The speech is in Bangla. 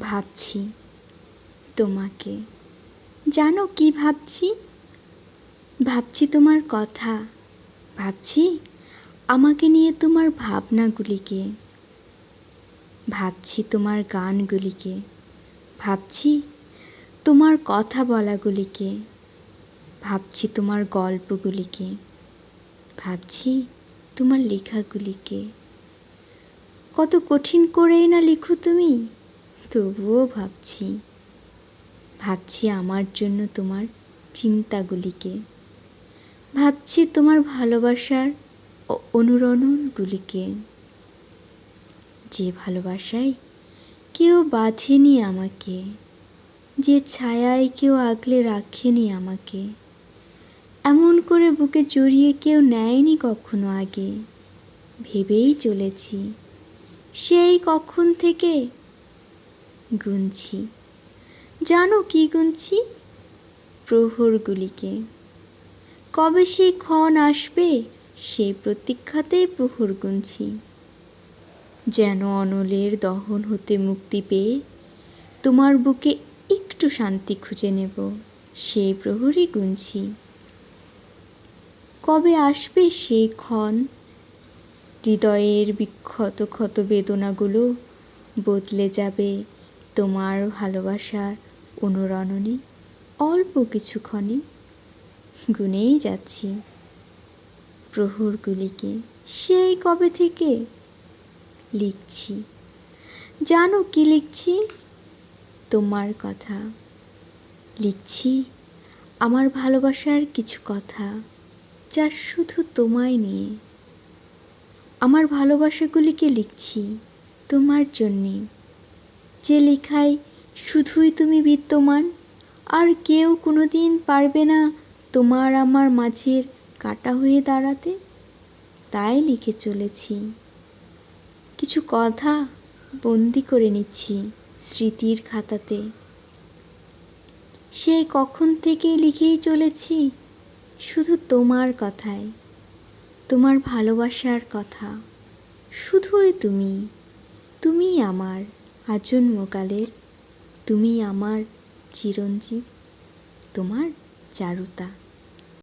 ভাবছি তোমাকে। জানো কি ভাবছি? ভাবছি তোমার কথা। ভাবছি আমাকে নিয়ে তোমার ভাবনাগুলিকে। ভাবছি তোমার গানগুলিকে। ভাবছি তোমার কথা বলাগুলিকে। ভাবছি তোমার গল্পগুলিকে। ভাবছি তোমার লেখাগুলিকে। কত কঠিন করেই না লিখো তুমি? তবুও ভাবছি ভাবছি আমার জন্য তোমার চিন্তাগুলিকে। ভাবছি তোমার ভালোবাসার অনুরণনগুলিকে। যে ভালোবাসায় কেউ বাঁধেনি আমাকে, যে ছায়ায় কেউ আগলে রাখেনি আমাকে, এমন করে বুকে জড়িয়ে কেউ নেয়নি কখনো আগে। ভেবেই চলেছি, সেই কখন থেকে গুনছি। জানো কি গুনছি? প্রহরগুলিকে। কবে সেই ক্ষণ আসবে, সেই প্রতীক্ষাতেই প্রহর গুনছি। যেন অনলের দহন হতে মুক্তি পেয়ে, তোমার বুকে একটু শান্তি খুঁজে নেব, সেই প্রহরই গুনছি। কবে আসবে সেই ক্ষণ? হৃদয়ের বিক্ষত ক্ষত বেদনাগুলো বদলে যাবে তোমার ভালোবাসার অনুরণনে অল্প কিছুক্ষণে গুনেই যাচ্ছি প্রহরগুলিকে সেই কবে থেকে? লিখছি। জানো কি লিখছি? তোমার কথা। লিখছি, আমার ভালোবাসার কিছু কথা যা শুধু তোমায় নিয়ে। আমার ভালোবাসাগুলিকে লিখছি তোমার জন্যে। যে লেখায় শুধুই তুমি বিদ্যমান, আর কেউ কোনো দিন পারবে না তোমার আমার মাঝের কাটা হয়ে দাঁড়াতে। তাই লিখে চলেছি। কিছু কথা বন্দি করে নিচ্ছি স্মৃতির খাতাতে। সেই কখন থেকে লিখেই চলেছি? শুধু তোমার কথায়, তোমার ভালোবাসার কথা। শুধুই তুমি তুমি আমার আজন্মকালের তুমি আমার চিরঞ্জীব তোমার চারুতা।